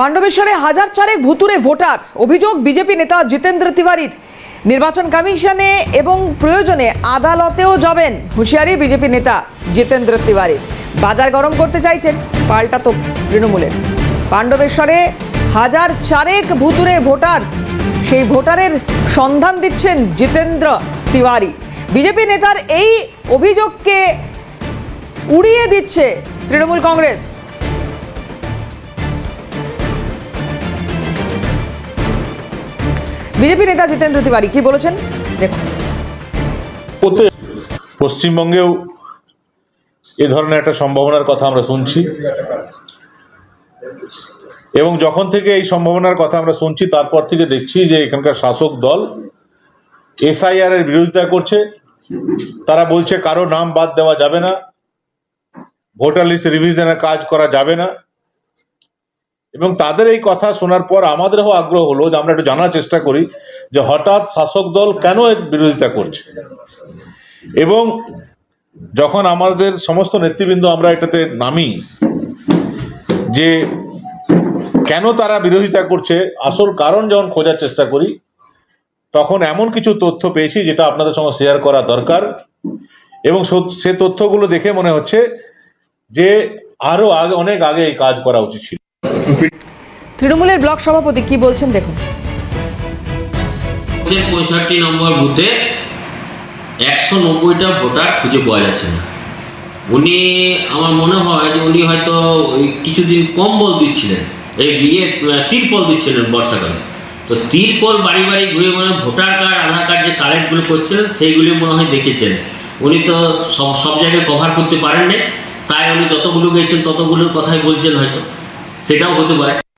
পাণ্ডবেশ্বরে হাজার চারেক ভুতুরে ভোটার। অভিযোগ বিজেপি নেতা জিতেন্দ্র তিওয়ারির। নির্বাচন কমিশনে এবং প্রয়োজনে আদালতেও যাবেন হুঁশিয়ারি বিজেপি নেতা জিতেন্দ্র তিওয়ারির। বাজার গরম করতে চাইছেন পাল্টা তো তৃণমূলের। পাণ্ডবেশ্বরে হাজার চারেক ভুতুরে ভোটার। সেই ভোটারের সন্ধান দিচ্ছেন জিতেন্দ্র তিওয়ারি। বিজেপি নেতার এই অভিযোগকে উড়িয়ে দিচ্ছে তৃণমূল কংগ্রেস। বিজেপি নেতা জিতেন্দ্র তিওয়ারি, কি বলেছেন? দেখুন। পশ্চিমবঙ্গেও এ ধরনের একটা সম্ভাবনার কথা আমরা শুনছি। এবং যখন থেকে এই সম্ভাবনার কথা আমরা শুনছি, তারপর থেকে দেখছি যে এখানকার শাসক দল এসআইআর এর বিরোধিতা করছে। তারা বলছে, কারও নাম বাদ দেওয়া যাবে না, ভোটার লিস্ট রিভিশনের কাজ করা যাবে না। এবং তাদের এই কথা শোনার পর আমাদেরও আগ্রহ হলো যে আমরা একটু জানার চেষ্টা করি যে হঠাৎ শাসক দল কেন এর বিরোধিতা করছে? এবং যখন আমাদের সমস্ত নেতৃবৃন্দ আমরা এটাতে নামি যে কেন তারা বিরোধিতা করছে, আসল কারণ যখন খোঁজার চেষ্টা করি, তখন এমন কিছু তথ্য পেয়েছি যেটা আপনাদের সঙ্গে শেয়ার করা দরকার। এবং সে তথ্যগুলো দেখে মনে হচ্ছে যে আরও আগে, অনেক আগে এই কাজ করা উচিত ছিল। তৃণমূলের ব্লক সভাপতি কি বলছেন দেখুন। পঁয়ষট্টি নম্বর বুথে একশো নব্বইটা ভোটার খুঁজে পাওয়া যাচ্ছে না। উনি, আমার মনে হয় যে উনি হয়তো কিছুদিন কম্বল দিচ্ছিলেন। এই বিয়ে তিরপল দিচ্ছিলেন বর্ষাকালে। তো তিরপল বাড়ি বাড়ি ঘুরে মানে ভোটার কার্ড, আধার কার্ড যে কালেক্টগুলো করছিলেন, সেইগুলি মনে হয় দেখেছেন। উনি তো সব সব জায়গায় কভার করতে পারেননি। তাই উনি যতগুলো গেছেন, ততগুলোর কথাই বলছেন হয়তো। সেটাও হতে পারে।